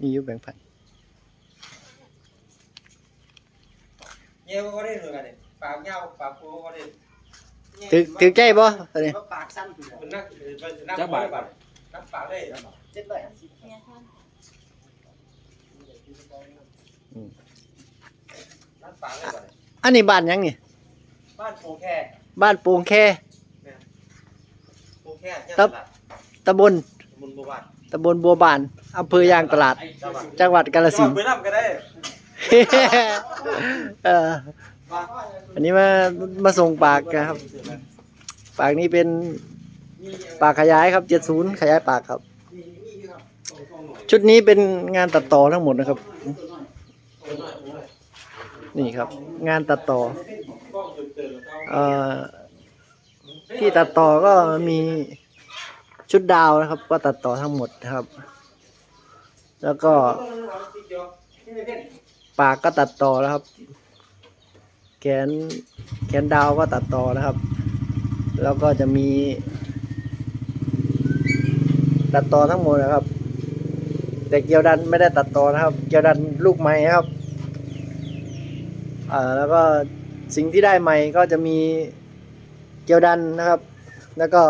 มีอยู่แบงค์พันเงี้ยก็ได้เหมือนกันเนี่ยปากเงาปากโป้ก็ได้ถือถือใจบ่อันนี้ปากสั้นอยู่มันนักมันนักบาทบาทนักปากได้เจ็ดร้อยห้าสิบเนี่ยท่านนักปากได้บาทอันนี้บ้านหยังนี่บ้านโป่งแค่บ้านโป่งแค่โป่งแค่เนี่ยตำบลมุนบัวบานตำบลบัวบานอำเภอยางตลาด จังหวัดกาฬสินธุ์เอออันนี้มามาส่งปากนะครับ ปากนี้เป็นปากขยายครับ70ขยายปากครับ ชุดนี้เป็นงานตัดต่อทั้งหมดนะครับ นี่ครับ งานตัดต่ออที่ตัดต่อก็มี ชุดดาวนะครับ ก็ตัดต่อทั้งหมดนะครับ แล้วก็ปากก็ตัดต่อแล้วครับ แขนแขนดาวก็ตัดต่อนะครับ แล้วก็จะมี ตัดต่อทั้งหมดนะครับ แต่เกียวดันไม่ได้ตัดต่อนะครับ เกียวดันลูกไม้ครับอ่าแล้วก็สิ่งที่ได้ใหม่ก็จะมีเกียวดันนะครับ แล้วก็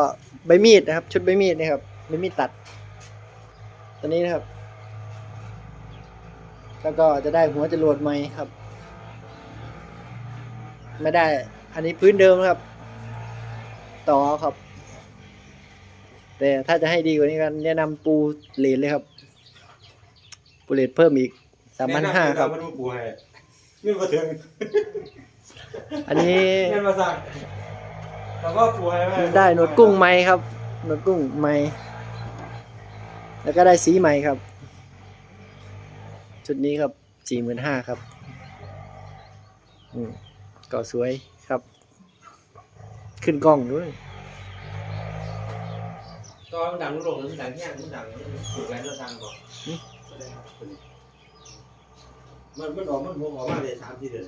ใบมีดนะครับ ชุดใบมีดนะครับใบมีดตัด ตัวนี้นะครับ แล้วก็จะได้หัวจรวดใหม่ครับ ไม่ได้ อันนี้พื้นเดิมนะครับ ต่อครับ แต่ถ้าจะให้ดีกว่านี้กันแนะนำปูเลนเลยครับ ปูเลนเพิ่มอีกสามพันห้าครับมันปูให้เงินมาถึงอันนี้เงินมาสั่ง แล้วก็ปูให้ได้หนวดกุ้งไม้ครับ หนวดกุ้งไม้แล้วก็ได้สีใหม่ครับ ชุดนี้ครับสี่หมื่นห้าครับ อืมก็สวยครับ ขึ้นกล้องด้วยตอนมันดังลงมันดังแห้งมันดังปูแรงแล้วดังก่อนมันมันออกมันผมออกมาเลยสามสี่เดือน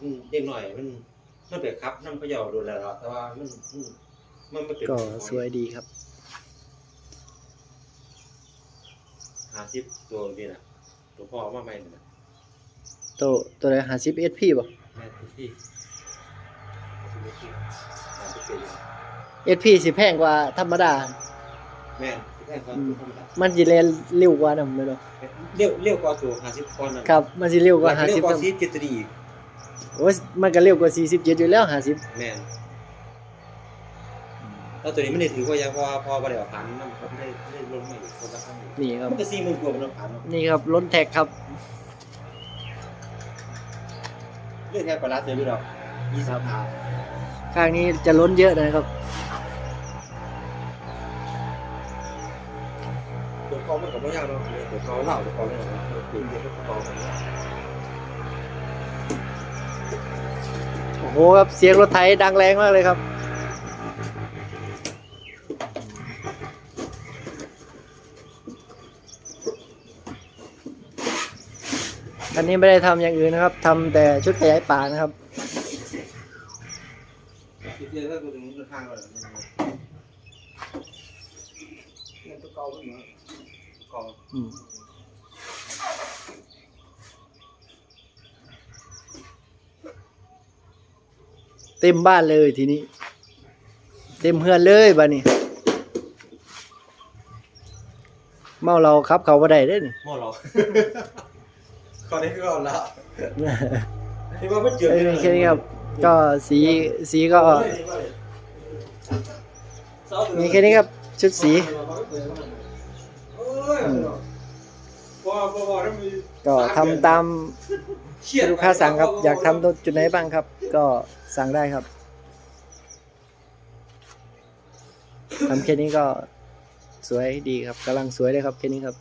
อืมเด็กหน่อยมัน มันเปียกครับน้ำพะเยาโดนแล้วแต่ว่ามันมันมันเป็นก็สวยดีครับหาซิปตัวนี้นะตัวพ่อมาใหม่นะตัวตัวไหนหาซิปเอสพีบ่แม่ที่ที่หาซิปเป็นเอสพีสิแพงกว่าธรรมดา แม่ที่แท้ก็ธรรมดา มันสิเร็วเร็วกว่านะผมไม่รู้เรียวเรียวกว่าตัวหาซิปก้อนนะครับ มันสิเร็วกว่าหาเรีซิยปวกว่าซิปเจ็ดตรี โอ้ยมันก็เร็วกว่าสี่สิบเจ็ดอยู่แล้วหาซิปแม่นแล้วตัวนี้ไม่ได้ถือว่ายังพอพอบ่ได้เอาผ่านน้ำไม่ได้ไม่ได้ลงไม่คนละครั้งนี่ครับ มันก็สี่หมื่นกว่ามันผ่านเนาะนี่ครับล้นแท็กครับเรื่องแค่ปลาเสียไปดอกยี่สิบห้าข้างนี้จะล้นเยอะนะครับตัวกองมันก็ไม่ยากเนาะตัวกองเหล่าตัวกองเนี่ยนะตัวเดียวตัวกองโอ้ โหครับเสียงรถไถดังแรงมากเลยครับ อันนี้ไม่ได้ทำอย่างอื่นนะครับทำแต่ชุดขยายปากนะครับคิดเยอะถ้ากูถึงข้างก่อนเงินตัวกองมั เนาะกองอืมเต็มบ้านเลยทีนี้ เต็มเฮือนเลยบ้านนี้ เมาเราครับเขาบ่ได้เด้อนี่หม้อหรอตอนนี้ก็ละที่ว่าไม่เจอเอ้ยแค่นี้ครับ ก็สีสีก็มีแค่นี้ครับ ชุดสี ก็ทำตามที่ ลูกค้าสั่งครับ อยากทำตรงจุดไหนบ้างครับ ก็สั่งได้ครับทำแค่นี้ก็สวยดีครับกำลังสวยเลยครับแค่นี้ครับ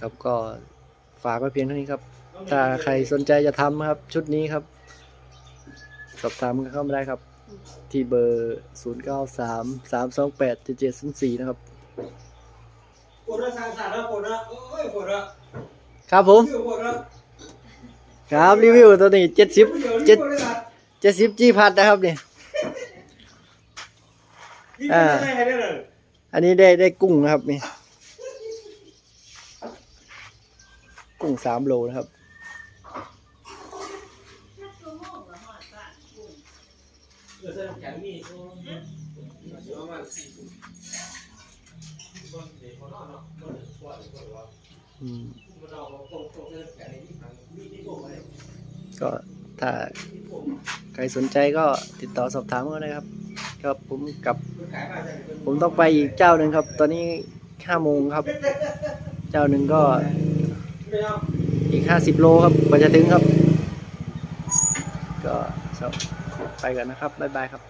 ครับก็ฝากไว้เพียงเท่านี้ครับ ถ้าใครสนใจจะทำครับ ชุดนี้ครับ สอบถามกันเข้ามาได้ครับ ที่เบอร์ 0 9 3 3 2 8 7 7 0 4 นะครับ ปวดระสางสารนะปวดระโอ้ยปวดระครับผม ปวดระครับรีวิวตัวนี้70 7 70 G พัดนะครับนี่อ่าอันนี้ได้ได้กุ้งนะครับนี่กุ้งสามโลนะครับ ก็ถ้าใครสนใจก็ติดต่อสอบถามก็ได้ครับ ครับผมกับ ผมต้องไปอีกเจ้าหนึ่งครับ ตอนนี้ห้าโมงครับ เจ้าหนึ่งก็อาอีกห้าสิบโลครับกว่าจะถึงครับ ก็ไปกันนะครับบ๊ายบายครับ